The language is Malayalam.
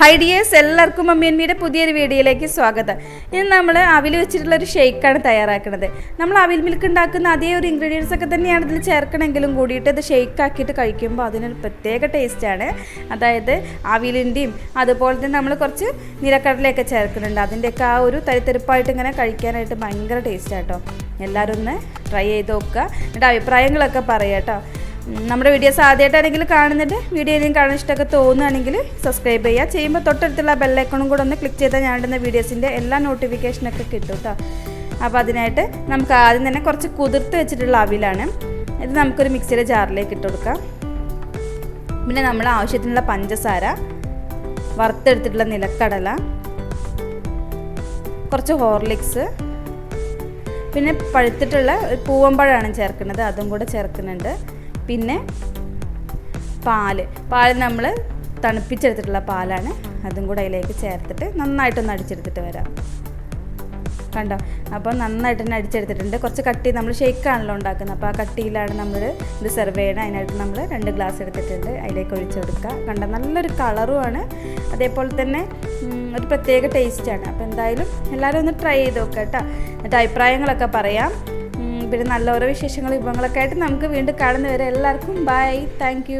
ഹൈ ഡിയേഴ്സ് എല്ലാവർക്കും മമ്മിയന്മിയുടെ പുതിയൊരു വീഡിയോയിലേക്ക് സ്വാഗതം. ഇന്ന് നമ്മൾ അവിൽ വെച്ചിട്ടുള്ള ഒരു ഷെയ്ക്കാണ് തയ്യാറാക്കുന്നത് നമ്മൾ അവിൽ മിൽക്ക് ഉണ്ടാക്കുന്ന അതേ ഒരു ഇൻഗ്രീഡിയൻസ് ഒക്കെ തന്നെയാണ് ഇതിൽ ചേർക്കണമെങ്കിലും കൂടിയിട്ട് ഇത് ഷെയ്ക്ക് ആക്കിയിട്ട് കഴിക്കുമ്പോൾ അതിനൊരു പ്രത്യേക ടേസ്റ്റാണ് അതായത് അവിലിന്റെയും അതുപോലെ തന്നെ നമ്മൾ കുറച്ച് നിലക്കടലയൊക്കെ ചേർക്കുന്നുണ്ട്. അതിന്റെയൊക്കെ ആ ഒരു തരിത്തരിപ്പായിട്ട് ഇങ്ങനെ കഴിക്കാനായിട്ട് ഭയങ്കര ടേസ്റ്റാട്ടോ എല്ലാവരും ഒന്ന് ട്രൈ ചെയ്ത് നോക്കുക. എന്നിട്ട് അഭിപ്രായങ്ങളൊക്കെ പറയാം കേട്ടോ നമ്മുടെ വീഡിയോസ് ആദ്യമായിട്ടാണെങ്കിൽ കാണുന്നുണ്ട്. വീഡിയോ ഏതെങ്കിലും കാണാൻ ഇഷ്ടമൊക്കെ തോന്നുകയാണെങ്കിൽ സബ്സ്ക്രൈബ് ചെയ്യുക. ചെയ്യുമ്പോൾ തൊട്ടടുത്തുള്ള ബെല്ലൈക്കണും കൂടെ ഒന്ന് ക്ലിക്ക് ചെയ്താൽ ഞാൻ ഇടുന്ന വീഡിയോസിന്റെ എല്ലാ നോട്ടിഫിക്കേഷനൊക്കെ കിട്ടും കേട്ടോ അപ്പോൾ അതിനായിട്ട് നമുക്ക് ആദ്യം തന്നെ കുറച്ച് കുതിർത്ത് വെച്ചിട്ടുള്ള അവിലാണ്. ഇത് നമുക്കൊരു മിക്സിയുടെ ജാറിലേക്ക് ഇട്ട് കൊടുക്കാം. പിന്നെ നമ്മൾ ആവശ്യത്തിനുള്ള പഞ്ചസാര വറുത്തെടുത്തിട്ടുള്ള നിലക്കടല കുറച്ച് ഹോർലിക്സ് പിന്നെ പഴുത്തിട്ടുള്ള പൂവമ്പഴമാണ് ചേർക്കുന്നത്. അതും കൂടെ ചേർക്കുന്നുണ്ട്. പിന്നെ പാൽ. പാൽ നമ്മൾ തണുപ്പിച്ചെടുത്തിട്ടുള്ള പാലാണ് അതും കൂടെ അതിലേക്ക് ചേർത്തിട്ട് നന്നായിട്ടൊന്ന് അടിച്ചെടുത്തിട്ട് വരാം. കണ്ടോ? അപ്പോൾ നന്നായിട്ട് തന്നെ അടിച്ചെടുത്തിട്ടുണ്ട്. കുറച്ച് കട്ടി നമ്മൾ ഷേക്കാണല്ലോ ഉണ്ടാക്കുന്നത്. അപ്പോൾ ആ കട്ടിയിലാണ് നമ്മൾ ഇത് സെർവ് ചെയ്യണം. അതിനായിട്ട് നമ്മൾ രണ്ട് ഗ്ലാസ് എടുത്തിട്ടുണ്ട്. അതിലേക്ക് ഒഴിച്ച് കൊടുക്കുക. കണ്ടോ? നല്ലൊരു കളറുമാണ് അതേപോലെ തന്നെ ഒരു പ്രത്യേക ടേസ്റ്റാണ് അപ്പോൾ എന്തായാലും എല്ലാവരും ഒന്ന് ട്രൈ ചെയ്ത് നോക്കാം കേട്ടോ. എന്നിട്ട് അഭിപ്രായങ്ങളൊക്കെ പറയാം. പിന്നെ നല്ല ഓരോ വിശേഷങ്ങളും വിഭവങ്ങളൊക്കെ ആയിട്ട് നമുക്ക് വീണ്ടും കാണുന്നവരെ എല്ലാവർക്കും ബൈ താങ്ക്